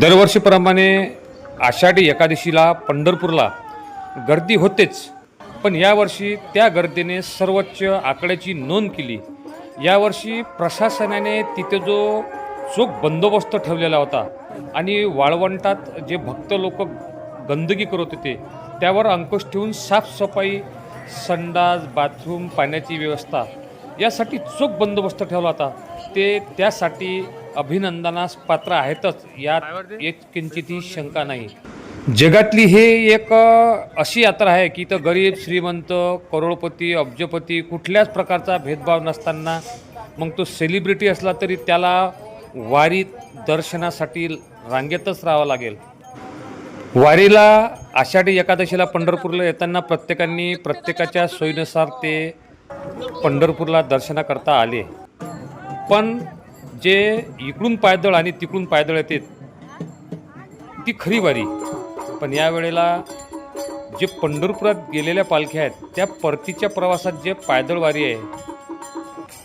दरवर्षीप्रमाणे आषाढी एकादशीला पंढरपूरला गर्दी होतेच पण यावर्षी त्या गर्दीने सर्वोच्च आकड्याची नोंद केली. यावर्षी प्रशासनाने तिथे जो चोख बंदोबस्त ठेवलेला होता आणि वाळवंटात जे भक्त लोक गंदगी करत होते त्यावर अंकुश ठेवून साफसफाई संडास बाथरूम पाण्याची व्यवस्था यासाठी चोख बंदोबस्त ठेवला होता. ते त्यासाठी अभिनंदनास पात्र आहेतच. यात एक किंचितही शंका नाही. जगातली हे एक अशी यात्रा आहे की इथं गरीब श्रीमंत करोडपती अब्जपती कुठल्याच प्रकारचा भेदभाव नसताना मग तो सेलिब्रिटी असला तरी त्याला वारीत दर्शनासाठी रांगेतच राहावं लागेल. वारीला आषाढी एकादशीला पंढरपूरला येताना प्रत्येकाने प्रत्येकाच्या सोयीनुसार ते पंढरपूरला दर्शनाकरता आले. पण जे इकडून पायदळ आणि तिकडून पायदळ येते ती खरी वारी. पण यावेळेला जे पंढरपुरात गेलेल्या पालख्या आहेत त्या परतीच्या प्रवासात जे पायदळ वारी आहे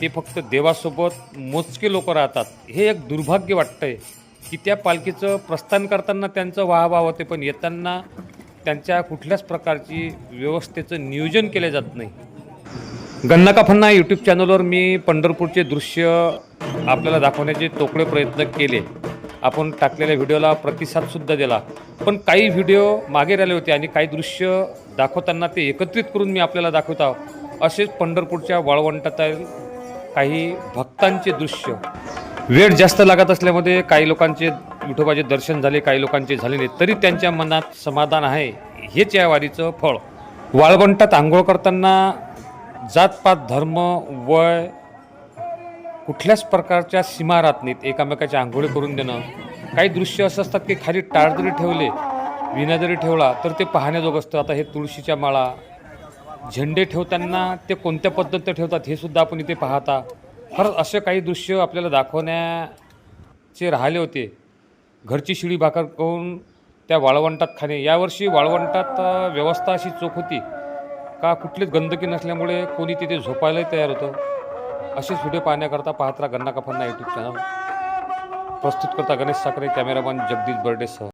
ते फक्त देवासोबत मोजके लोक राहतात. हे एक दुर्भाग्य वाटतंय की त्या पालखीचं प्रस्थान करताना त्यांचं वाहवाह होते पण येताना त्यांच्या कुठल्याच प्रकारची व्यवस्थेचं नियोजन केलं जात नाही. गन्नाका फन्ना यूट्यूब चॅनलवर मी पंढरपूरचे दृश्य आपल्याला दाखवण्याचे तोकडे प्रयत्न केले. आपण टाकलेल्या व्हिडिओला प्रतिसादसुद्धा दिला. पण काही व्हिडिओ मागे राहिले होते आणि काही दृश्य दाखवताना ते एकत्रित करून मी आपल्याला दाखवत आहो. असेच पंढरपूरच्या वाळवंटातील काही भक्तांचे दृश्य. वेळ जास्त लागत असल्यामध्ये काही लोकांचे विठोबाचे दर्शन झाले काही लोकांचे झाले नाही तरी त्यांच्या मनात समाधान आहे. हेच या वारीचं फळ. वाळवंटात आंघोळ करताना जातपात धर्म वय कुठल्याच प्रकारच्या सीमा राहत नाहीत एकामेकाच्या आंघोळी करून देणं. काही दृश्य असं असतात की खाली टाळ जरी ठेवले विना जरी ठेवला तर ते पाहण्याजोग असतं. आता हे तुळशीच्या माळा. झेंडे ठेवताना ते कोणत्या पद्धतीत ठेवतात हे सुद्धा आपण इथे पाहता. खरंच असे काही दृश्य आपल्याला दाखवण्याचे राहिले होते. घरची शिळी भाकर करून त्या वाळवंटात खाणे. यावर्षी वाळवंटात व्यवस्था अशी चोख होती. का कुठलीच गंदगी नसल्यामुळे कोणी तिथे झोपायलाही तयार होतं. असेच व्हिडिओ पाहण्याकरता पाहत राहा गन्ना कफांना यूट्यूब चॅनल प्रस्तुत करता गणेश साखरे कॅमेरामॅन जगदीश बर्डेसह